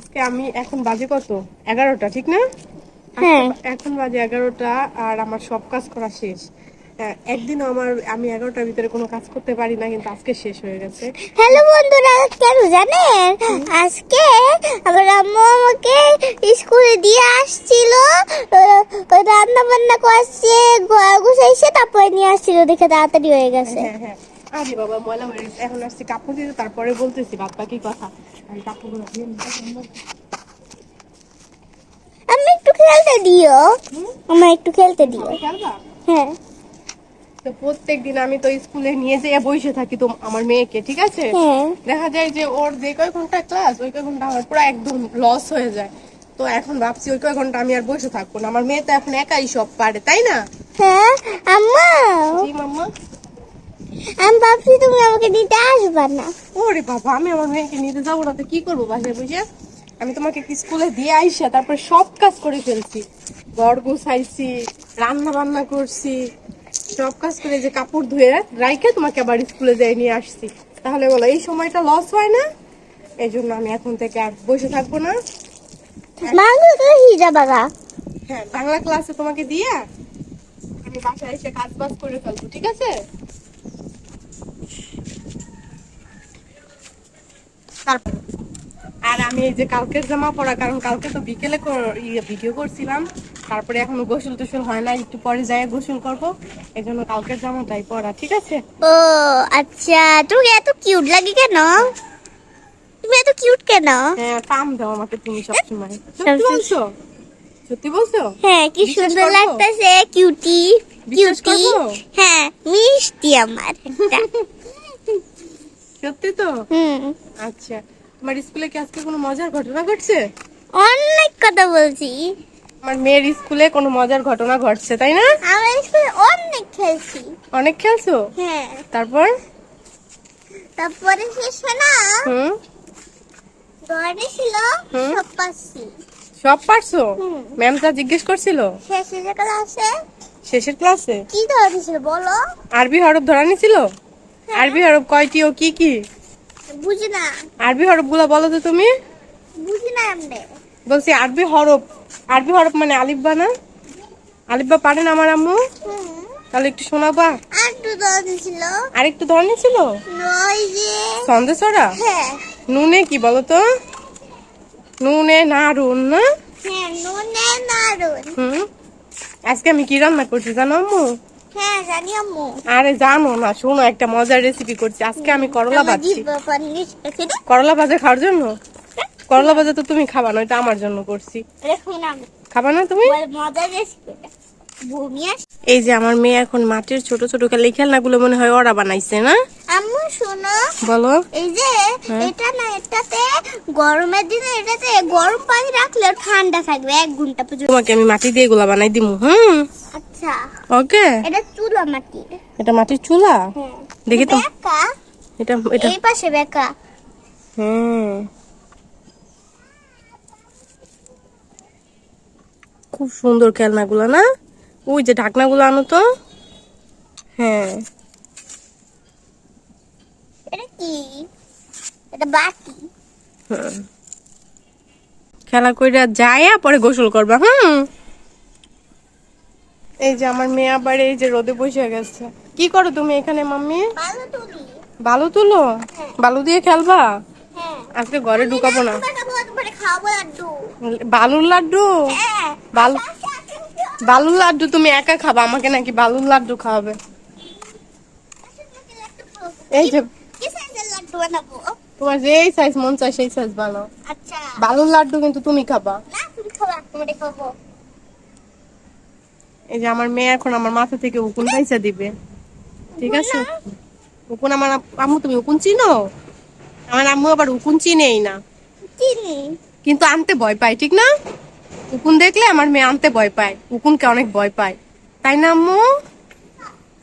আজকে আমি এখন বাজে কত? এগারোটা ঠিক না? হ্যাঁ। এখন বাজে এগারোটা আর আমার সব কাজ করা শেষ। একদিন আমার আমি এগারোটার ভিতরে কোনো কাজ করতে পারি না কিন্তু আজকে শেষ হয়ে গেছে। হ্যালো বন্ধুরা কেন জানেন? আজকে আমার আম্মু আমাকে স্কুলে দিয়ে আসছিল ওই রান্না বান্না করছে ঘর গুছাইছে তারপরে নিয়ে আসছিল দেখে তাড়াতাড়ি হয়ে গেছে। হ্যাঁ হ্যাঁ। আরে বাবা ময়লা হয়ে গেছে। এখন আসছি কাপড় দিতে তারপরে বলতেছি বাদ বাকি কথা। আমি কাপড়গুলো দিয়ে আমি একটু খেলতে দিও। আমার একটু খেলতে দিও। হ্যাঁ। তো প্রত্যেক দিন আমি তো স্কুলে নিয়ে যেয়ে বসে থাকি তো আমার মেয়েকে ঠিক আছে? হ্যাঁ। দেখা যায় যে ওর যে কয় ঘণ্টা ক্লাস ওই কয় ঘণ্টা আমার পুরো একদম লস হয়ে যায়। তো এখন ভাবছি ওই কয় ঘণ্টা আমি আর বসে থাকব না। আমার মেয়ে তো এখন একাই সব পারে তাই না? হ্যাঁ আম্মা। জি মাম্মা? আমি ভাবছি তুমি আমাকে দিতে আসবা না। ওরে বাবা আমি আমার মেয়েকে নিতে যাব না তো কি করব বাসায় বসে? আমি তোমাকে কি স্কুলে দিয়ে আইসা তারপরে সব কাজ করে ফেলছি। ঘর গুছাইছি রান্না বান্না করছি সব কাজ করে যে কাপড় ধুয়ে রাইকে তোমাকে আবার স্কুলে যাই নিয়ে আসছি। তাহলে বলো এই সময়টা লস হয় না? এই জন্য আমি এখন থেকে আর বসে থাকব না। মাংস তো হ্যাঁ বাংলা ক্লাসে তোমাকে দিয়ে আমি বাসায় এসে কাজ বাজ করে ফেলব ঠিক আছে? তারপর আর আমি এই যে কালকের জামা পরা কারণ কালকে তো বিকেলে ইয়ে ভিডিও করছিলাম। তারপরে এখনও গোসল টোসল হয় না একটু পরে যাই গোসল করব। এই জন্য কালকের জামাটাই পরা ঠিক আছে? ও আচ্ছা তুমি এত কিউট লাগে কেন? তুমি এত কিউট কেন? হ্যাঁ পাম দাও আমাকে তুমি সবসময়। সত্যি বলছো? সত্যি বলছো? হ্যাঁ কি সুন্দর লাগতেছে কিউটি কিউটি হ্যাঁ মিষ্টি আমার। সত্যি তো? আচ্ছা তোমার স্কুলে কি আজকে কোনো মজার ঘটনা ঘটছে? অনেক কথা বলছি। আমার মেয়ের স্কুলে কোনো মজার ঘটনা ঘটছে তাই না? আমার স্কুলে অনেক খেলছি। অনেক খেলছো? হ্যাঁ। তারপর? তারপরে শেষ না হুম। ঘরে ছিল সব পাচ্ছি সব পারছ? ম্যাম তা জিজ্ঞেস করছিল? শেষে যে ক্লাসে শেষের ক্লাসে কি ধরেছিল বলো? আরবি হরফ ধরা নিছিল আরবি হরফ কয়টি ও কি কি? বুঝি না। আরবি হরফগুলা বলো তো তুমি। বুঝি না এমনি। বলছি আরবি হরফ আরবি হরফ মানে আলিফবা না? আলিফবা পারেন আমার আম্মু? তাহলে একটু শোনাবা। আর তো ধরেছিল আর একটু ধরা নিছিল নয় যে সন্দেশরা হ্যাঁ। নুনে কি বলো তো? নুনে নাড়ুন না? হ্যাঁ নুনে নাড়ুন হুম। আজকে আমি কি রান্না করছি জানি আম্মু? আরে জানো না শোনো একটা মজার রেসিপি করছি। আজকে আমি করলা ভাজছি। করলা ভাজা খাওয়ার জন্য? করলা ভাজা তো তুমি খাবা না এটা আমার জন্য করছি। খাবা না তুমি? এই যে আমার মেয়ে এখন মাটির ছোট ছোট খালি খেলনাগুলো মনে হয় ওরা বানাইছে না? আম্মু শোনো। বলো। এই যে হ্যাঁ? এটা না এটাতে গরমের দিনে এটাতে গরম পানি রাখলে ঠান্ডা থাকবে এক ঘণ্টা পর্যন্ত। তোমাকে আমি মাটি দিয়ে এগুলা বানাই দিমু হুম? আচ্ছা। ওকে। এটা চুলা মাটি। এটা মাটির চুলা? হ্যাঁ। দেখি তো। এটা এটা। এই পাশে বেকা হুম। খুব সুন্দর খেলনাগুলো না? ওই যে ঢাকনাগুলো আনো তো। হ্যাঁ। এটা কি? এটা বাটি হুম। খেলা কইরা যায়া পরে গোসল করবা হুম? এই যে আমার মেয়ে আবার এই যে রোদে বসে গেছে। কি করো তুমি এখানে মাম্মি? বালু তুলো। বালু দিয়ে খেলবা? হ্যাঁ। আজকে ঘরে ঢুকাবো না। বালুর লাড্ডু? হ্যাঁ। বালু আচ্ছা, আচ্ছা, আচ্ছা। বালুর লাড্ডু তুমি একা খাবা আমাকে নাকি বালুর লাড্ডু খাওয়াবে। এই যে তোমার যে সাইজ মন চায় সেই সাইজ বানাও। বালুর লাড্ডু কিন্তু তুমি খাবা। না তুমি খাবা খাব। এই যে আমার মেয়ে এখন আমার মাথা থেকে উকুন পাইসা দিবে। ঠিক আছে? উকুন আমার আম্মু তুমি উকুন চিনো? আমার আম্মু আবার উকুন চিনেই না। চিনি। কিন্তু আনতে ভয় পায় ঠিক না? উকুন দেখলে আমার মেয়ে আনতে ভয় পায়। উকুনকে অনেক ভয় পায়। তাই না আম্মু?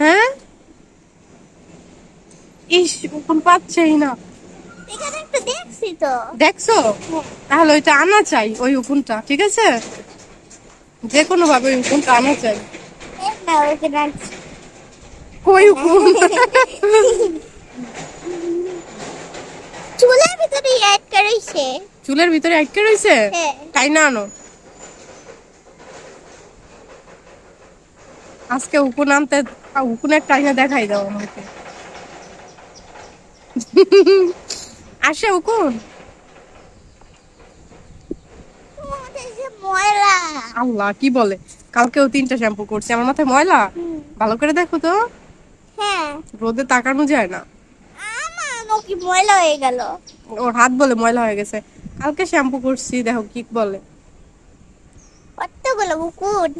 হ্যাঁ? ইস উকুন পাচ্ছেই না। এখানে একটা দেখছি তো। দেখছ? তাহলে ওইটা আনা চাই ওই উকুনটা ঠিক আছে? যে কোনো ভাবে ওই উকুনটা চাই। কই উকুন চুলের ভিতরে অ্যাড করেছে। চুলের ভিতরে আটকে রইছে হ্যাঁ। তাই না আনো? আজকে উকুন আনতে উকুনের টাইনে দেখাই দাও আমাকে। আসে উকুন ময়লা আল্লাহ কি বলে? কালকেও তিনটা শ্যাম্পু করছি। আমার মাথায় ময়লা? ভালো করে দেখো তো। হ্যাঁ। রোদে তাকানো যায় না। আমার কি ময়লা হয়ে গেল। ওর হাত বলে ময়লা হয়ে গেছে। কালকে শ্যাম্পু করছি দেখো কি বলে। কতগুলো বুকুন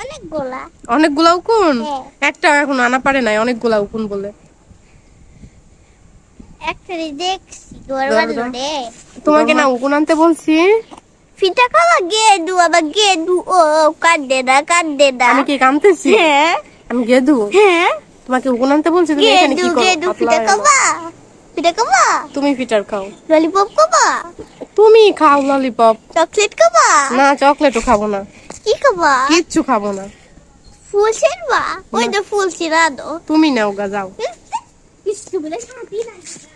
অনেকগুলা। অনেকগুলা উকুন? হ্যাঁ। একটা এখন আনা পারে নাই অনেকগুলা উকুন বলে। একটা দেখছি তোমাকে না উকুন আনতে বলছি? ফিটা খাওয়া গেদু আবার গেদু ও কাঁদে না কাঁদে না আমি কি কামতেছি হ্যাঁ আমি গেদু হ্যাঁ তোমাকে উকুন আনতে বলছি তুমি এখানে কি করো গেদু ফিটা হয়ে। খাবা ফিটা খাবা তুমি ফিটার খাও ললিপপ খাবা তুমি খাও ললিপপ চকলেট খাবা না চকলেটও খাব না কি খাবা কিচ্ছু খাব না ফুল ছিড়বা ওই তো ফুল ছিড়া দো তুমি নাও গা যাও কিছু বলে নাই